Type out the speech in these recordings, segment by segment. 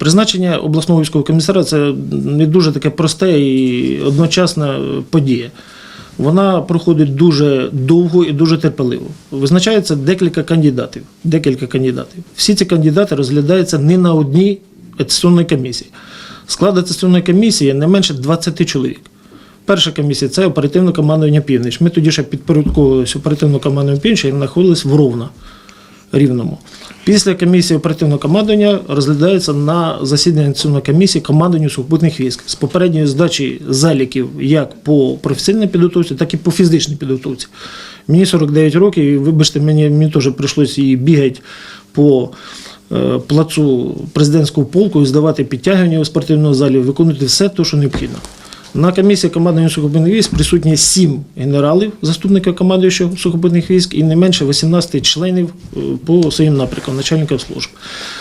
Призначення обласного військового комісара це не дуже таке просте і одночасна подія. Вона проходить дуже довго і дуже терпеливо. Визначається декілька кандидатів. Декілька кандидатів. Всі ці кандидати розглядаються не на одній атестаційній комісії. Склад атестаційної комісії не менше 20 чоловік. Перша комісія це оперативне командування Північ. Ми тоді ще підпорядковувалися оперативному командуванню Північ і знаходились в Ровно, Рівному. Після комісії оперативного командування розглядається на засіданні Національної комісії командуванню сухопутних військ з попередньої здачі заліків як по професійній підготовці, так і по фізичній підготовці. Мені 49 років, і вибачте, мені, мені теж прийшлося і бігати по е, плацу президентського полку і здавати підтягування у спортивному залі, виконувати все те, що необхідно. На комісії командування сухопутних військ присутні 7 генералів, заступника командуючого сухопутних військ і не менше 18 членів е, по своїм напрямкам, начальників служб.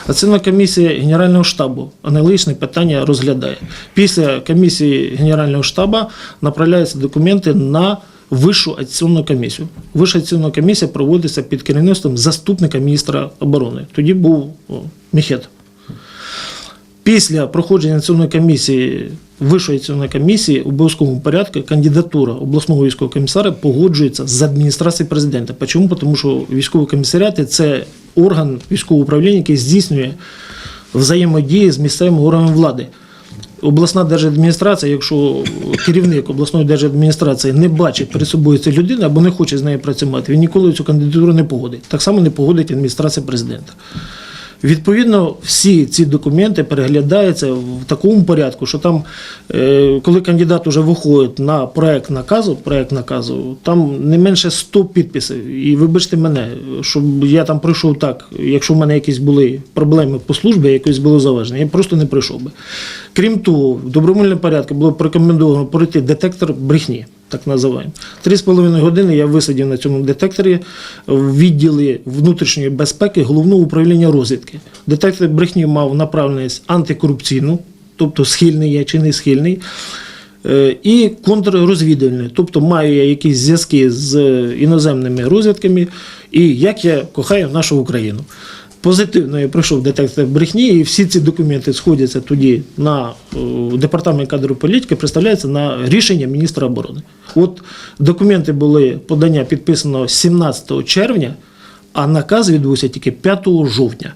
А це на комісія Генерального штабу аналогічне питання розглядає. Після комісії Генерального штабу направляються документи на Вищу атестаційну комісію. Вища атестаційна комісія проводиться під керівництвом заступника міністра оборони. Тоді був Міхет. Після проходження національної комісії, вищої національної комісії у обов'язковому порядку кандидатура обласного військового комісара погоджується з адміністрацією президента. Чому? Тому що військові комісаріати це орган військового управління, який здійснює взаємодії з місцевими органами влади. Обласна держадміністрація, якщо керівник обласної держадміністрації не бачить перед собою цю людину або не хоче з нею працювати, він ніколи цю кандидатуру не погодить. Так само не погодить адміністрація президента. Відповідно, всі ці документи переглядаються в такому порядку, що там, е, коли кандидат вже виходить на проект наказу, проект наказу, там не менше 100 підписів. І вибачте мене, щоб я там прийшов так, якщо в мене якісь були проблеми по службі, якось було заважено, я просто не прийшов би. Крім того, в добровольному порядку було порекомендовано пройти детектор брехні. Так називаємо. Три з половиною години я висидів на цьому детекторі в відділі внутрішньої безпеки головного управління розвідки. Детектор брехні мав направленість антикорупційну, тобто схильний я чи не схильний, е, і контррозвідувальний, тобто маю я якісь зв'язки з іноземними розвідками, і як я кохаю нашу Україну. Позитивно я пройшов детектор брехні, і всі ці документи сходяться тоді на е, департамент кадрової політики, представляються на рішення міністра оборони. От документи були подання підписано 17 червня, а наказ відбувся тільки 5 жовтня.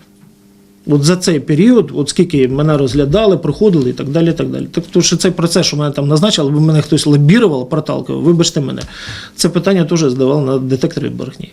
От за цей період, от скільки мене розглядали, проходили і так далі. і так далі. Тобто, що цей процес, що мене там назначили, або мене хтось лобірував, проталкував, вибачте мене, це питання теж здавали на детекторі брехні.